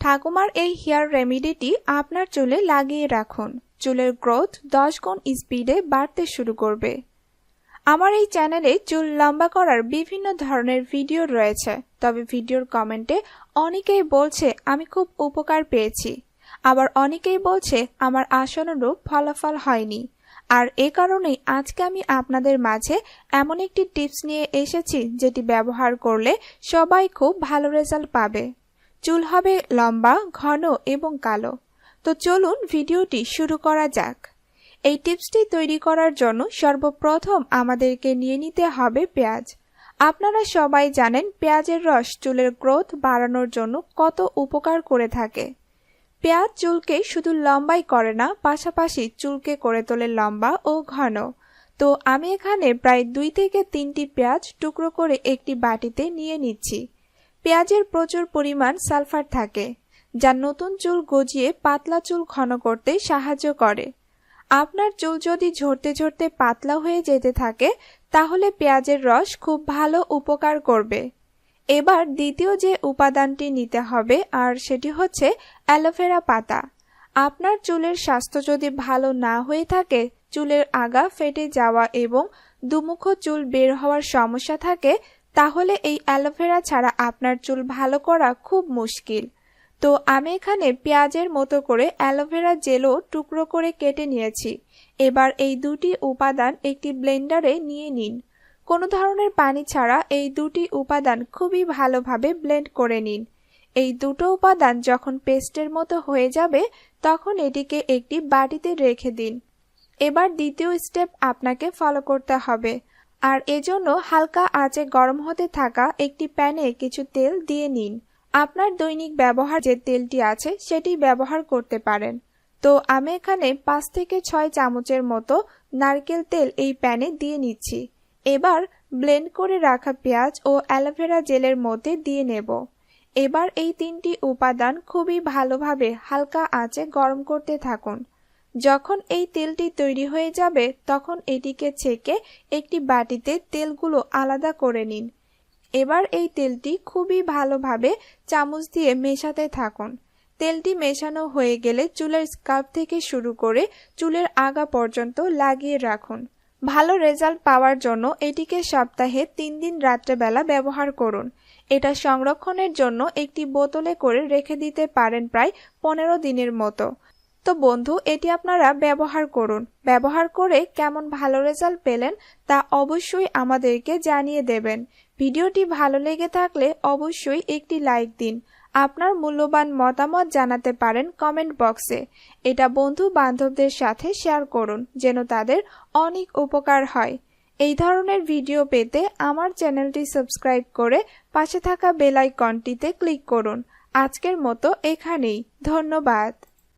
ঠাকুমার এই হেয়ার রেমিডিটি আপনার চুলে লাগিয়ে রাখুন। চুলের গ্রোথ দশ গুণ স্পিডে বাড়তে শুরু করবে। আমার এই চ্যানেলে চুল লম্বা করার বিভিন্ন ধরনের ভিডিও রয়েছে, তবে ভিডিওর কমেন্টে অনেকেই বলছে, আমি খুব উপকার পেয়েছি। আবার অনেকেই বলছে, আমার আশানুরূপ ফলাফল হয়নি। আর এ কারণেই আজকে আমি আপনাদের মাঝে এমন একটি টিপস নিয়ে এসেছি, যেটি ব্যবহার করলে সবাই খুব ভালো রেজাল্ট পাবে। চুল হবে লম্বা, ঘন এবং কালো। তো চলুন ভিডিওটি শুরু করা যাক। এই টিপসটি তৈরি করার জন্য সর্বপ্রথম আমাদেরকে নিয়ে নিতে হবে পেঁয়াজ। আপনারা সবাই জানেন পেঁয়াজের রস চুলের গ্রোথ বাড়ানোর জন্য কত উপকার করে থাকে। পেঁয়াজ চুলকে শুধু লম্বাই করে না, পাশাপাশি চুলকে করে তোলে লম্বা ও ঘন। তো আমি এখানে প্রায় দুই থেকে তিনটি পেঁয়াজ টুকরো করে একটি বাটিতে নিয়ে নিচ্ছি। পেঁয়াজের প্রচুর পরিমাণ সালফার থাকে, যা নতুন চুল গজিয়ে পাতলা চুল ঘন করতে সাহায্য করে। আপনার চুল যদি ঝরতে ঝরতে পাতলা হয়ে যেতে থাকে, তাহলে পেঁয়াজের রস খুব ভালো উপকার করবে। এবার দ্বিতীয় যে উপাদানটি নিতে হবে, আর সেটি হচ্ছে অ্যালোভেরা পাতা। আপনার চুলের স্বাস্থ্য যদি ভালো না হয়ে থাকে, চুলের আগা ফেটে যাওয়া এবং দুমুখ চুল বের হওয়ার সমস্যা থাকে তাহলে এই অ্যালোভেরা ছাড়া আপনার চুল ভালো করা খুব মুশকিল। তো আমি এখানে পেঁয়াজের মতো করে অ্যালোভেরা জেলও টুকরো করে কেটে নিয়েছি। এবার এই দুটি উপাদান একটি ব্লেন্ডারে নিয়ে নিন। কোনো ধরনের পানি ছাড়া এই দুটি উপাদান খুবই ভালোভাবে ব্লেন্ড করে নিন। এই দুটো উপাদান যখন পেস্টের মতো হয়ে যাবে, তখন এটিকে একটি বাটিতে রেখে দিন। এবার দ্বিতীয় স্টেপ আপনাকে ফলো করতে হবে। আর এজন্য হালকা আঁচে গরম হতে থাকা একটি প্যানে কিছু তেল দিয়ে নিন। আপনার দৈনিক ব্যবহার যে তেলটি আছে, সেটি ব্যবহার করতে পারেন। তো আমি এখানে পাঁচ থেকে ছয় চামচের মতো নারকেল তেল এই প্যানে দিয়ে নিচ্ছি। এবার ব্লেন্ড করে রাখা পেঁয়াজ ও অ্যালোভেরা জেলের মধ্যে দিয়ে নেব। এবার এই তিনটি উপাদান খুবই ভালোভাবে হালকা আঁচে গরম করতে থাকুন। যখন এই তেলটি তৈরি হয়ে যাবে, তখন এটিকে ছেঁকে একটি বাটিতে তেলগুলো আলাদা করে নিন। এবার এই তেলটি খুবই ভালোভাবে চামচ দিয়ে মেশাতে থাকুন। তেলটি মেশানো হয়ে গেলে চুলের স্কার্ফ থেকে শুরু করে চুলের আগা পর্যন্ত লাগিয়ে রাখুন। ভালো রেজাল্ট পাওয়ার জন্য এটিকে সপ্তাহে তিন দিন রাত্রেবেলা ব্যবহার করুন। এটা সংরক্ষণের জন্য একটি বোতলে করে রেখে দিতে পারেন প্রায় পনেরো দিনের মতো। তো বন্ধু, এটি আপনারা ব্যবহার করুন। ব্যবহার করে কেমন ভালো রেজাল্ট পেলেন তা অবশ্যই আমাদেরকে জানিয়ে দেবেন। ভিডিওটি ভালো লেগে থাকলে অবশ্যই একটি লাইক দিন। আপনার মূল্যবান মতামত জানাতে পারেন কমেন্ট বক্সে। এটা বন্ধু বান্ধবদের সাথে শেয়ার করুন, যেন তাদের অনেক উপকার হয়। এই ধরনের ভিডিও পেতে আমার চ্যানেলটি সাবস্ক্রাইব করে পাশে থাকা বেল আইকনটিতে ক্লিক করুন। আজকের মতো এখানেই। ধন্যবাদ।